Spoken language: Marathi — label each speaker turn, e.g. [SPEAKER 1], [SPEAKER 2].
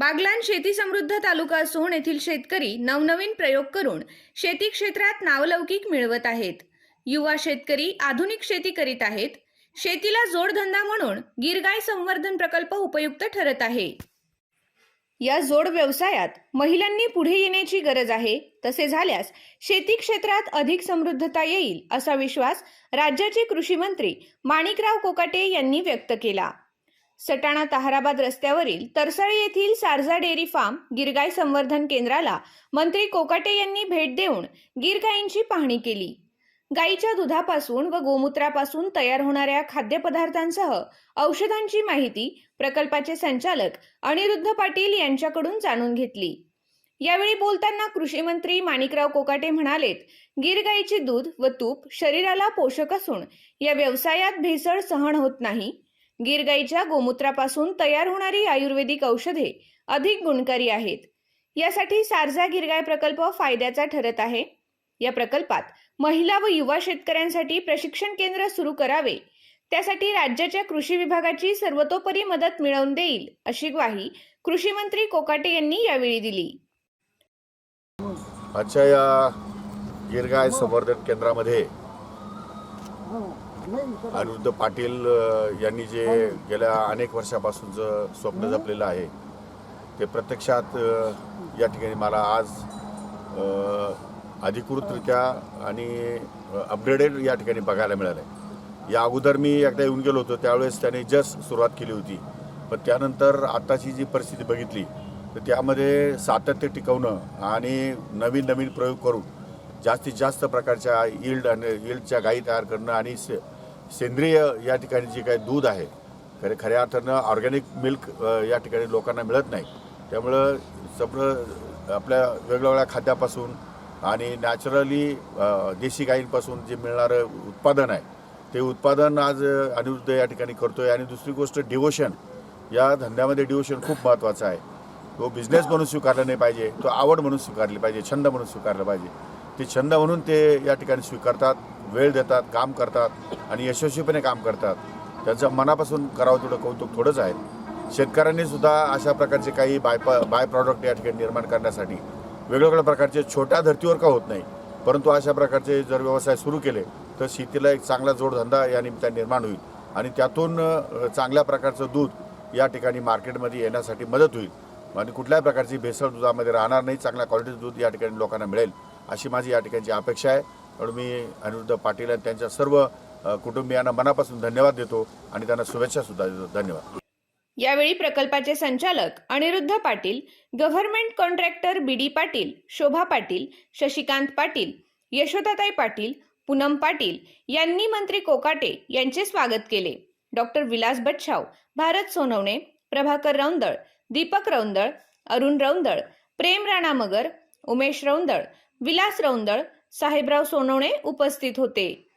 [SPEAKER 1] बागलान शेती समृद्ध तालुका असून येथील शेतकरी नवनवीन प्रयोग करून शेती क्षेत्रात नावलौकिक मिळवत आहेत. युवा शेतकरी आधुनिक शेती करीत आहेत. शेतीला जोडधंदा म्हणून गिरगाय संवर्धन प्रकल्प उपयुक्त ठरत आहे. या जोड व्यवसायात महिलांनी पुढे येण्याची गरज आहे. तसे झाल्यास शेती क्षेत्रात अधिक समृद्धता येईल असा विश्वास राज्याचे कृषी मंत्री माणिकराव कोकाटे यांनी व्यक्त केला. सटाणा ताहराबाद रस्त्यावरील तरसळी येथील सारजा डेअरी फार्म गिरगाय संवर्धन केंद्राला मंत्री कोकाटे यांनी भेट देऊन गिरगायींची पाहणी केली. गायीच्या दुधापासून व गोमूत्रापासून तयार होणाऱ्या खाद्यपदार्थांसह औषधांची माहिती प्रकल्पाचे संचालक अनिरुद्ध पाटील यांच्याकडून जाणून घेतली. यावेळी बोलताना कृषी मंत्री माणिकराव कोकाटे म्हणालेत गिरगाईचे दूध व तूप शरीराला पोषक असून या व्यवसायात भेसळ सहन होत नाही गीर गाईच्या गोमूत्रापासून तयार होणारी आयुर्वेदिक औषधे अधिक गुणकारी आहेत. यासाठी सारजा गिरगाय प्रकल्प फायद्याचा ठरत आहे. या प्रकल्पात महिला व युवा शेतकऱ्यांसाठी प्रशिक्षण केंद्र सुरू करावे. त्यासाठी राज्याच्या कृषी विभागाची सर्वतोपरी मदत मिळवून देईल अशी ग्वाही कृषी मंत्री कोकाटे यांनी यावेळी दिली.
[SPEAKER 2] आजच्या या गिरगाय संवर्धन केंद्रामध्ये अनिरुद्ध पाटील यांनी जे गेल्या अनेक वर्षापासूनचं स्वप्न जपलेलं आहे ते प्रत्यक्षात या ठिकाणी मला आज अधिकृतरित्या आणि अपग्रेडेड या ठिकाणी बघायला मिळालं आहे या अगोदर मी एकदा येऊन गेलो होतो त्यावेळेस त्याने जस्ट सुरुवात केली होती. पण त्यानंतर आत्ताची जी परिस्थिती बघितली तर त्यामध्ये सातत्य टिकवणं आणि नवीन नवीन प्रयोग करून जास्तीत जास्त प्रकारच्या यील्ड आणि यील्डच्या गायी तयार करणं आणि सेंद्रिय या ठिकाणी जे काही दूध आहे खरे खऱ्या अर्थानं ऑर्गॅनिक मिल्क या ठिकाणी लोकांना मिळत नाही. त्यामुळं सगळं आपल्या वेगवेगळ्या खाद्यापासून आणि नॅचरली देशी गायींपासून जे मिळणारं उत्पादन आहे ते उत्पादन आज अनिरुद्ध या ठिकाणी करतो आहे आणि दुसरी गोष्ट डिवोशन या धंद्यामध्ये डिवोशन खूप महत्त्वाचं आहे. तो बिझनेस म्हणून स्वीकारला नाही पाहिजे तो आवड म्हणून स्वीकारली पाहिजे छंद म्हणून स्वीकारला पाहिजे. ते छंद म्हणून ते या ठिकाणी स्वीकारतात वेळ देतात काम करतात आणि यशस्वीपणे काम करतात. त्यांचं मनापासून करावं तेवढं कौतुक थोडंच आहे. शेतकऱ्यांनी सुद्धा अशा प्रकारचे काही बाय बाय प्रॉडक्ट या ठिकाणी निर्माण करण्यासाठी वेगवेगळ्या प्रकारचे छोट्या धर्तीवर का होत नाही परंतु अशा प्रकारचे जर व्यवसाय सुरू केले तर शेतीला एक चांगला जोडधंदा या निमित्ताने निर्माण होईल आणि त्यातून चांगल्या प्रकारचं दूध या ठिकाणी मार्केटमध्ये येण्यासाठी मदत होईल. आणि कुठल्याही प्रकारची भेसळ दुधामध्ये राहणार नाही चांगल्या क्वालिटीचं दूध या ठिकाणी लोकांना मिळेल. अशी माझी या ठिकाणची अपेक्षा आहे. म्हणून मी अनिरुद्ध पाटील आणि त्यांच्या सर्व कुटुंबियांना मनापासून धन्यवाद देतो आणि त्यांना शुभेच्छा सुद्धा देतो. धन्यवाद.
[SPEAKER 1] यावेळी प्रकल्पाचे संचालक Aniruddha Patil government contractor B D Patil Shobha Patil Shashikant Patil Yashodatai Patil Poonam Patil यांनी मंत्री कोकाटे यांचे स्वागत केले. डॉक्टर विलास बच्छाव भारत सोनवणे प्रभाकर रौंदळ दीपक रौंदळ अरुण रौंदळ प्रेम राणा मगर उमेश रौंदळ विलास रौंदळ साहेबराव सोनवणे उपस्थित होते.